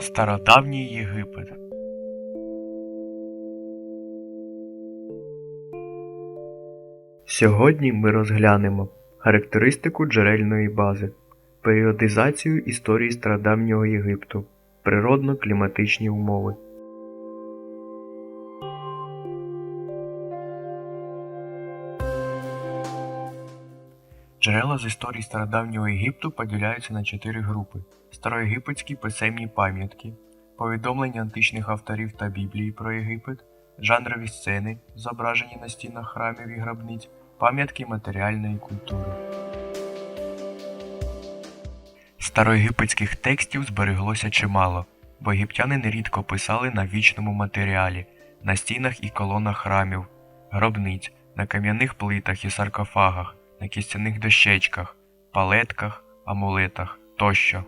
Стародавній Єгипет Сьогодні ми розглянемо характеристику джерельної бази, періодизацію історії стародавнього Єгипту, природно-кліматичні умови. Джерела з історії стародавнього Єгипту поділяються на чотири групи: староєгипетські писемні пам'ятки, повідомлення античних авторів та Біблії про Єгипет, жанрові сцени, зображені на стінах храмів і гробниць, пам'ятки матеріальної культури. Староєгипетських текстів збереглося чимало, бо єгиптяни нерідко писали на вічному матеріалі, на стінах і колонах храмів, гробниць, на кам'яних плитах і саркофагах, на кістяних дощечках, палетках, амулетах тощо.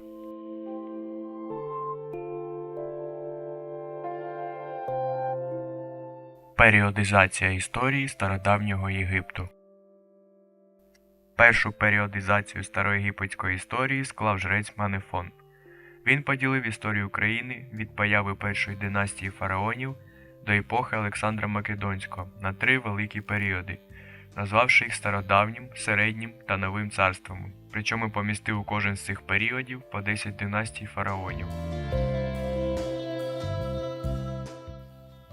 Періодизація історії стародавнього Єгипту Першу періодизацію староєгипетської історії склав жрець Манефон. Він поділив історію України від появи першої династії фараонів до епохи Олександра Македонського на три великі періоди, назвавши їх стародавнім, середнім та новим царствами, причому помістив у кожен з цих періодів по 10 династій фараонів.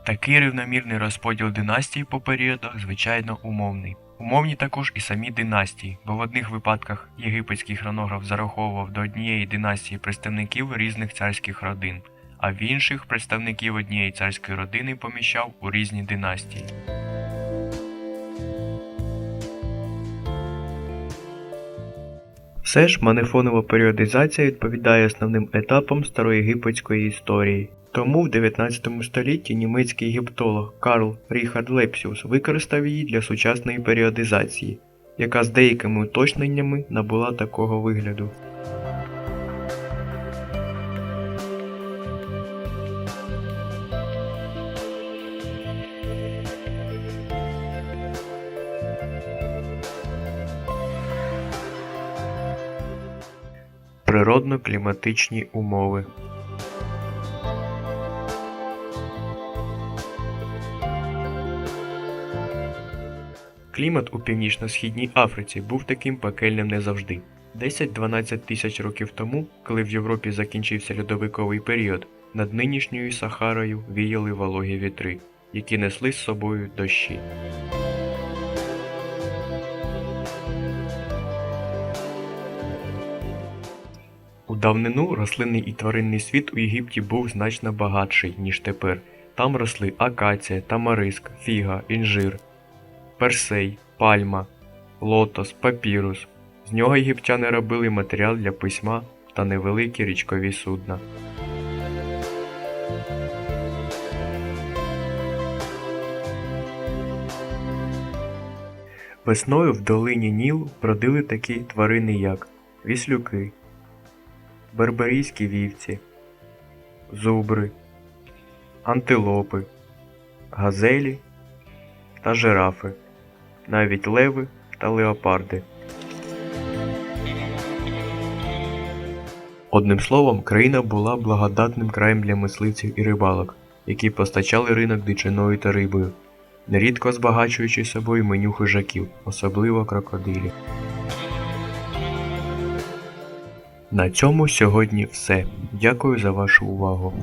Такий рівномірний розподіл династій по періодах, звичайно, умовний. Умовні також і самі династії, бо в одних випадках єгипетський хронограф зараховував до однієї династії представників різних царських родин, а в інших представників однієї царської родини поміщав у різні династії. Все ж манефонова періодизація відповідає основним етапам староєгипетської історії. Тому в 19 столітті німецький єгиптолог Карл Ріхард Лепсіус використав її для сучасної періодизації, яка з деякими уточненнями набула такого вигляду. Природно-кліматичні умови Клімат у північно-східній Африці був таким пекельним не завжди. 10-12 тисяч років тому, коли в Європі закінчився льодовиковий період, над нинішньою Сахарою віяли вологі вітри, які несли з собою дощі. Давнину рослинний і тваринний світ у Єгипті був значно багатший, ніж тепер. Там росли акація, тамариск, фіга, інжир, персей, пальма, лотос, папірус. З нього єгиптяни робили матеріал для письма та невеликі річкові судна. Весною в долині Ніл бродили такі тварини, як віслюки, берберійські вівці, зубри, антилопи, газелі та жирафи, навіть леви та леопарди. Одним словом, країна була благодатним краєм для мисливців і рибалок, які постачали ринок дичиною та рибою, нерідко збагачуючи собою меню хижаків, особливо крокодилів. На цьому сьогодні все. Дякую за вашу увагу.